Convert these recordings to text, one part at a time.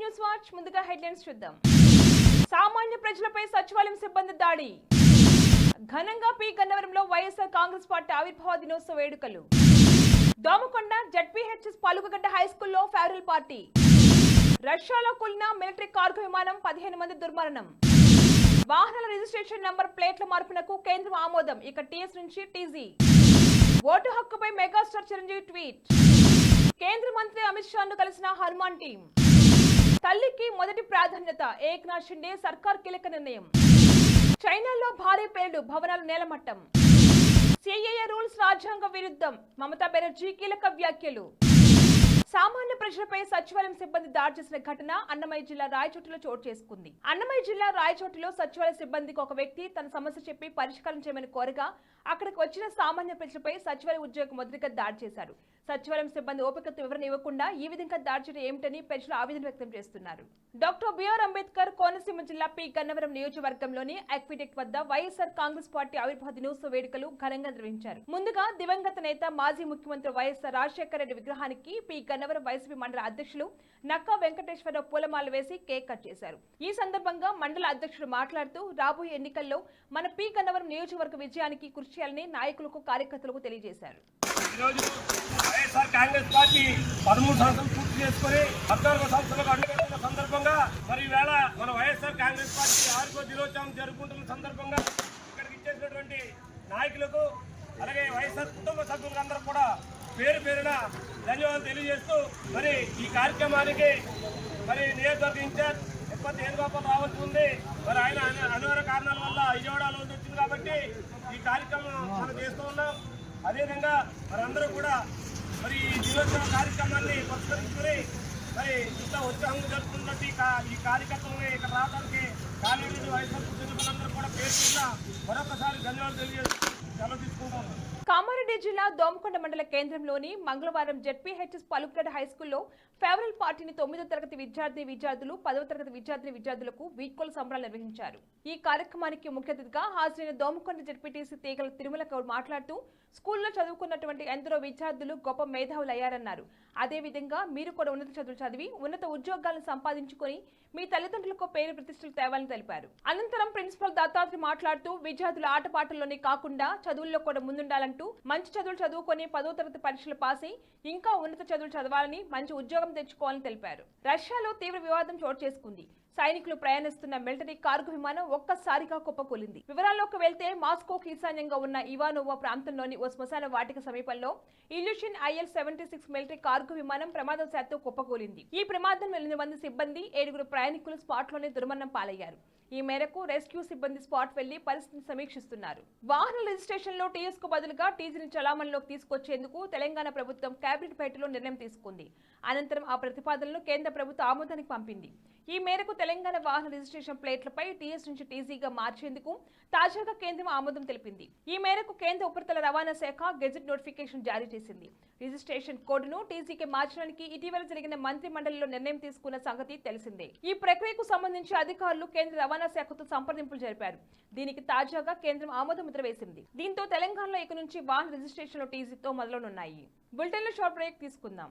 News watch ముందుగా headlines చూద్దాం. సామాన్య ప్రజలపై సచివాలయం సిబ్బంది దాడి. ఘనంగా పి. గన్నవరంలో వైఎస్ఆర్ కాంగ్రెస్ పార్టీ ఆవిర్భావ దినోత్సవ వేడుకలు. దోమకొండ జడ్పీహెచ్ఎస్ పాలుగగడ్డ హై స్కూల్లో ఫేవరల్ పార్టీ. రష్యాలో కూలిన మిలిటరీ కార్గో విమానం పదిహేను మంది దుర్మరణం. వాహనాల రిజిస్ట్రేషన్ నంబర్ ప్లేట్ల మార్పునకు కేంద్రం ఆమోదం ఇక టీఎస్ నుంచి టీజీ. ఓటు హక్కుపై మెగాస్టార్ చిరంజీవి ట్వీట్. కేంద్ర మంత్రి అమిత్ షాను కలిసిన హనుమాన్ టీం తల్లికి మొదటి ప్రాధాన్యత ఏక్నాథ్ షిండే సర్కార్ కీలక నిర్ణయం. చైనాలో భారీ పేలుడు భవనాలు నేలమట్టం. సిఏఏ రూల్స్ రాజ్యాంగ విరుద్ధం మమతా బెనర్జీ కీలక వ్యాఖ్యలు. సామాన్య ప్రజలపై సచివాలయం సిబ్బంది దాడి చేసిన ఘటన అన్నమయ్య జిల్లా రాయచోటిలో చోటు చేసుకుంది. అన్నమయ్య జిల్లా రాయచోటిలో సచివాలయ సిబ్బందికి ఒక వ్యక్తి తన సమస్య చెప్పి పరిష్కారం చేయమని కోరగా అక్కడికి వచ్చిన సామాన్య ప్రజలపై సచివాలయ ఉద్యోగ మొదటిగా దాడి చేశారు. సచివాలయం సిబ్బంది ఓపికతో వివరణ ఇవ్వకుండా ఈ విధంగా దాడి ఏమిటని ప్రజలు ఆవేదన వ్యక్తం చేస్తున్నారు. డాక్టర్ బిఆర్ అంబేద్కర్ కోనసీమ జిల్లా పి. గన్నవరం నియోజకవర్గంలోని అక్విటెక్ వద్ద వైఎస్ఆర్ కాంగ్రెస్ పార్టీ ఆవిర్భావ దినోత్సవ వేడుకలు ఘనంగా నిర్వహించారు. ముందుగా దివంగత నేత మాజీ ముఖ్యమంత్రి వైఎస్ఆర్ రాజశేఖర రెడ్డి విగ్రహానికి పి. గన్నవరం వైసీపీ మండల అధ్యక్షులు నక్కా వెంకటేశ్వరరావు పూలమాల వేసి కేక్ కట్ చేశారు. ఈ సందర్భంగా మండల అధ్యక్షుడు మాట్లాడుతూ రాబోయే ఎన్నికల్లో మన పి. గన్నవరం నియోజకవర్గ విజయానికి కృషి చేయాలని నాయకులకు కార్యకర్తలకు తెలియజేశారు. వైఎస్ఆర్ కాంగ్రెస్ పార్టీ పదమూడు సంవత్సరాలు పూర్తి చేసుకుని పద్నాలుగు సంవత్సరాలకు అడుగుతున్న సందర్భంగా మరి ఈవేళ మన వైఎస్ఆర్ కాంగ్రెస్ పార్టీ ఆరుకో దినోత్సవం జరుపుకుంటున్న సందర్భంగా ఇక్కడికి ఇచ్చేసినటువంటి నాయకులకు అలాగే వైఎస్ఆర్ కుటుంబ సభ్యులందరూ కూడా పేరు పేరున ధన్యవాదాలు తెలియజేస్తూ మరి ఈ కార్యక్రమానికి మరి నియోజకవర్గ ఇన్ఛార్జ్ తిరుపతి వేణుగోపాల్ రావాల్సి ఉంది. మరి ఆయన అనివార్య కారణాల వల్ల విజయవాడలో వచ్చింది కాబట్టి ఈ కార్యక్రమం మనం చేస్తూ ఉన్నాం. అదేవిధంగా మనందరూ కూడా మరి ఈ దినోత్సవ కార్యక్రమాన్ని పురస్కరించుకుని మరి ఇంత ఉత్సాహంగా జరుపుకున్నట్టు ఈ కా- ఈ కార్యకర్తలని ఇక్కడ రావడానికి కాలేజీ వైఎస్ఆర్ కుటుంబాలందరూ కూడా పేరు మరొకసారి ధన్యవాదాలు తెలియజేస్తూ సెలవు తీసుకుంటాను కామారెడ్డి జిల్లా దోమకొండ మండల కేంద్రంలోని మంగళవారం జెడ్పీహెచ్ఎస్ పలుకగడ హైస్కూల్లో ఫేవరల్ పార్టీని తొమ్మిదో తరగతి విద్యార్థి విద్యార్థులు పదవ తరగతి విద్యార్థిని విద్యార్థులకు వీడ్కోలు సంబరాలు నిర్వహించారు. ఈ కార్యక్రమానికి ముఖ్య అతిథిగా హాజరైన దోమకొండ జెడ్పీటీసీ తీగల తిరుమల గౌడ్ మాట్లాడుతూ స్కూల్లో చదువుకున్నటువంటి ఎందరో విద్యార్థులు గొప్ప మేధావులు అయ్యారన్నారు అదేవిధంగా మీరు కూడా ఉన్నత చదువులు చదివి ఉన్నత ఉద్యోగాలను సంపాదించుకొని మీ తల్లిదండ్రులకు పేరు ప్రతిష్టలు తేవాలని తెలిపారు. అనంతరం ప్రిన్సిపల్ దత్తాత్రి మాట్లాడుతూ విద్యార్థుల ఆటపాటల్లోనే కాకుండా చదువుల్లో కూడా ముందుండాలంటూ మంచి చదువులు చదువుకొని పదో తరగతి పరీక్షలు పాస్ అయి ఇంకా ఉన్నత చదువులు చదవాలని మంచి ఉద్యోగం తెచ్చుకోవాలని తెలిపారు. రష్యాలో తీవ్ర వివాదం చోటు చేసుకుంది. సైనికులు ప్రయాణిస్తున్న మిలిటరీ కార్గు విమానం ఒక్కసారిగా కుప్పకూలింది. వివరాల్లోకి వెళ్తే మాస్కో ఈశాన్యంగా ఉన్న ఇవానోవా ప్రాంతంలోని ఓ శ్మశాన వాటిక సమీపంలో Ilyushin IL seventy six military cargo విమానం ప్రమాదవశాత్తు కుప్పకూలింది. ఈ ప్రమాదంలో ఎనిమిది మంది సిబ్బంది ఏడుగురు ప్రయాణికులు స్పాట్లోనే దుర్మరణం పాలయ్యారు. ఈ మేరకు రెస్క్యూ సిబ్బంది స్పాట్ వెళ్ళి పరిస్థితిని సమీక్షిస్తున్నారు. వాహన రిజిస్ట్రేషన్లో టీఎస్కు బదులుగా టీజీని చలామణిలోకి తీసుకొచ్చేందుకు తెలంగాణ ప్రభుత్వం కేబినెట్ పేటలో నిర్ణయం తీసుకుంది. అనంతరం ఆ ప్రతిపాదనలు కేంద్ర ప్రభుత్వ ఆమోదానికి పంపింది. ఈ మేరకు తెలంగాణ వాహన రిజిస్ట్రేషన్ ప్లేట్లపై టీఎస్ నుంచి టీజీగా మార్చేందుకు తాజాగా కేంద్రం ఆమోదం తెలిపింది. ఈ మేరకు కేంద్ర ఉపరితల రవాణా శాఖ గెజెట్ నోటిఫికేషన్ జారీ చేసింది. రిజిస్ట్రేషన్ కోడ్ను టీజీకి మార్చడానికి ఇటీవల జరిగిన మంత్రి మండలిలో నిర్ణయం తీసుకున్న సంగతి తెలిసిందే. ఈ ప్రక్రియకు సంబంధించి అధికారులు కేంద్ర రవాణా శాఖతో సంప్రదింపులు జరిపారు. దీనికి తాజాగా కేంద్రం ఆమోద ముద్ర వేసింది. దీంతో తెలంగాణలో ఇక నుంచి వాహన రిజిస్ట్రేషన్లు టీజీతో మొదలనున్నాయి. బులెటిన్లో షార్ట్ బ్రేక్ తీసుకుందాం.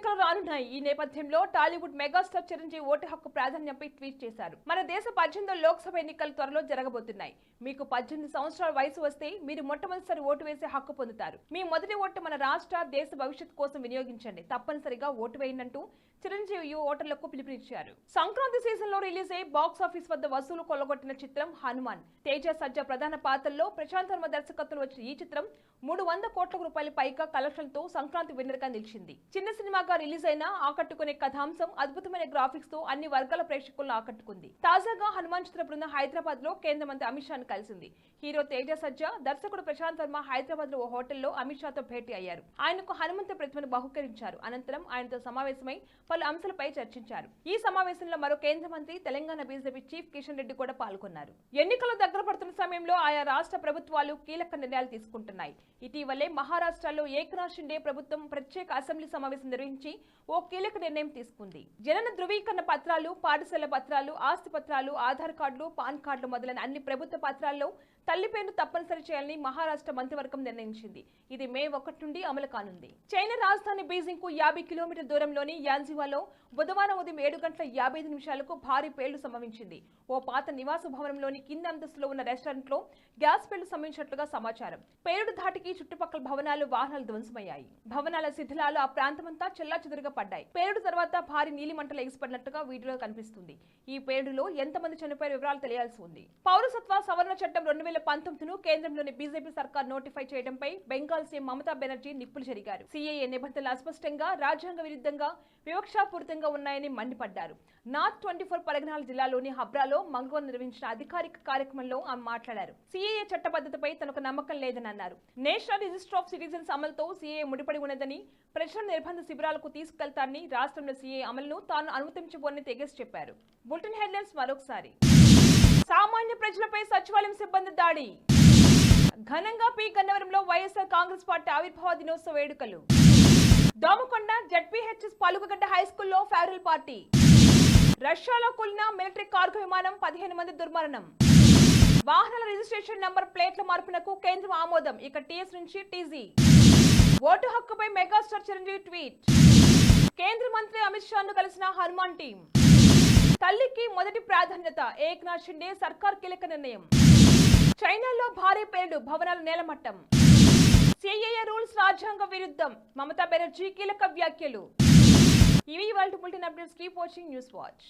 ఎన్నికలు రానున్నాయి ఈ నేపథ్యంలో టాలీవుడ్ మెగాస్టార్ చిరంజీవి ఓటు హక్కు ప్రాధాన్యంపై ట్వీట్ చేశారు. మన దేశ పద్దెనిమిదో లోక్సభ ఎన్నికలు త్వరలో జరగబోతున్నాయి. మీకు పద్దెనిమిది సంవత్సరాల వయసు వస్తే మీరు మొట్టమొదటిసారి ఓటు వేసే హక్కు పొందుతారు. మీ మొదటి ఓటు మన రాష్ట్ర దేశ భవిష్యత్తు కోసం వినియోగించండి. తప్పనిసరిగా ఓటు వేయనంటూ చిరంజీవి యువ ఓటర్లకు పిలుపునిచ్చారు. సంక్రాంతి సీజన్లో రిలీజ్ అయ్యి బాక్స్ ఆఫీస్ వద్ద వసూలు కొల్లగొట్టిన చిత్రం హనుమాన్. తేజ సజ్జ ప్రధాన పాత్రల్లో ప్రశాంత్ వర్మ దర్శకత్వంలో వచ్చిన ఈ చిత్రం మూడు వంద కోట్ల రూపాయల పైగా కలెక్షన్లతో సంక్రాంతి విన్నర్గా నిలిచింది. చిన్న సినిమాగా రిలీజ్ అయిన ఆకట్టుకునే కథాంశం అద్భుతమైన గ్రాఫిక్స్తో అన్ని వర్గాల ప్రేక్షకులను ఆకట్టుకుంది. తాజాగా హనుమాన్ చిత్ర బృందం హైదరాబాద్లో కేంద్ర మంత్రి అమిత్ షాను కలిసింది. హీరో తేజ సజ్జ దర్శకుడు ప్రశాంత్ వర్మ హైదరాబాద్లో ఓ హోటల్లో అమిత్ షాతో భేటీ అయ్యారు. ఆయనకు హనుమంత ప్రతిమను బహుకరించారు. అనంతరం ఆయనతో సమావేశమై పలు అంశాలపై చర్చించారు. ఈ సమావేశంలో మరో కేంద్ర మంత్రి తెలంగాణ బీజేపీ చీఫ్ కిషన్ రెడ్డి కూడా పాల్గొన్నారు. ఎన్నికలు దగ్గర పడుతున్న సమయంలో ఆయా రాష్ట్ర ప్రభుత్వాలు కీలక నిర్ణయాలు తీసుకుంటున్నాయి. ఇటీవలే మహారాష్ట్రలో ఏకనాథ్ షిండే ప్రభుత్వం ప్రత్యేక అసెంబ్లీ సమావేశం నిర్వహించి ఓ కీలక నిర్ణయం తీసుకుంది. జనన ధృవీకరణ పత్రాలు పాఠశాల పత్రాలు ఆస్తి పత్రాలు ఆధార్ కార్డులు పాన్ కార్డులు మొదలైన అన్ని ప్రభుత్వ పత్రాల్లో తల్లి పేరును తప్పనిసరి చేయాలని మహారాష్ట్ర మంత్రివర్గం నిర్ణయించింది. ఇది మే ఒకటి నుండి అమలు కానుంది. చైనా రాజధాని బీజింగ్కు యాభై కిలోమీటర్ దూరంలోని యాన్జివాలో బుధవారం ఉదయం ఏడు గంటల యాభై ఐదు నిమిషాలకు భారీ పేళ్ళు సంభవించింది. ఓ పాత నివాస భవనంలోని కింద అంతస్తులో ఉన్న రెస్టారెంట్లో గ్యాస్ పేళ్ళు సంభవించినట్లుగా సమాచారం. పేలుడు ధాటికి చుట్టుపక్కల భవనాలు వాహనాలు ధ్వంసమయ్యాయి. భవనాల శిథిలాలు ఆ ప్రాంతమంతా చెల్లాచెదురుగా పడ్డాయి. పేలుడు తర్వాత భారీ నీలి మంటలు ఎగిసిపడినట్టుగా వీడియోలో కనిపిస్తుంది. ఈ పేలుడులో ఎంతమంది చనిపోయే వివరాలు తెలియాల్సి ఉంది. పౌరసత్వ సవరణ చట్టం రెండు వేల పంతొమ్మిదిను కేంద్రంలోని బీజేపీ సర్కార్ నోటిఫై చేయడంపై బెంగాల్ సీఎం మమతా బెనర్జీ నిప్పులు చెరిగారు సీఏఏ నిబంధనలు అస్పష్టంగా రాజ్యాంగ విరుద్ధంగా వివక్షాపూరితంగా ఉన్నాయని మండిపడ్డారు. నార్త్ ట్వంటీ ఫోర్ పరగనాల జిల్లాలోని హబ్రాలో మంగళవారం నిర్వహించిన అధికారిక కార్యక్రమంలో ఆమె మాట్లాడారు. సీఏఏ చట్టబద్ధతపై తనకు నమ్మకం లేదని అన్నారు. నేషనల్ రిజిస్టర్ ఆఫ్ సిటిజన్స్ అమలుతో సీఏఏ ముడిపడి ఉన్నదని ప్రజల నిర్బంధ శిబిరాలకు తీసుకెళ్తారని రాష్ట్రంలో సీఏ అమలును తాను అనుమతించబోనని తెగేసి చెప్పారు. బులెటిన్ హెడ్లైన్స్ మరొకసారి. సామాన్య ప్రజలపై సచివాలయం సిబ్బంది దాడి. ఘనంగా పి. గన్నవరంలో వైఎస్ఆర్ కాంగ్రెస్ పార్టీ ఆవిర్భావ దినోత్సవ వేడుకలు. దోమకొండ జడ్పీహెచ్ఎస్ పలుగుగడ్డ హై స్కూల్లో ఫెడరల్ పార్టీ. రష్యాలో కూలిన మిలిటరీ కార్గో విమానం పదిహేను మంది దుర్మరణం. వాహనాల రిజిస్ట్రేషన్ నంబర్ ప్లేట్ల మార్పునకు కేంద్రం ఆమోదం ఇక టీఎస్ నుంచి టీజీ. ఓటు హక్కుపై మెగాస్టార్ చిరంజీవి ట్వీట్. కేంద్ర మంత్రి అమిత్ షాను కలిసిన హనుమాన్ టీం తల్లికి మొదటి ప్రాధాన్యత ఏక్నాథ్ షిండే సర్కార్ కీలక నిర్ణయం. చైనాలో భారీ పేలుడు భవనాలు నేలమట్టం. సిఐఏ రూల్స్ రాజ్యాంగ విరుద్ధం మమతా బెనర్జీ కీలక వ్యాఖ్యలు. ఇవి ఇవాళ bulletin updates keep watching news watch.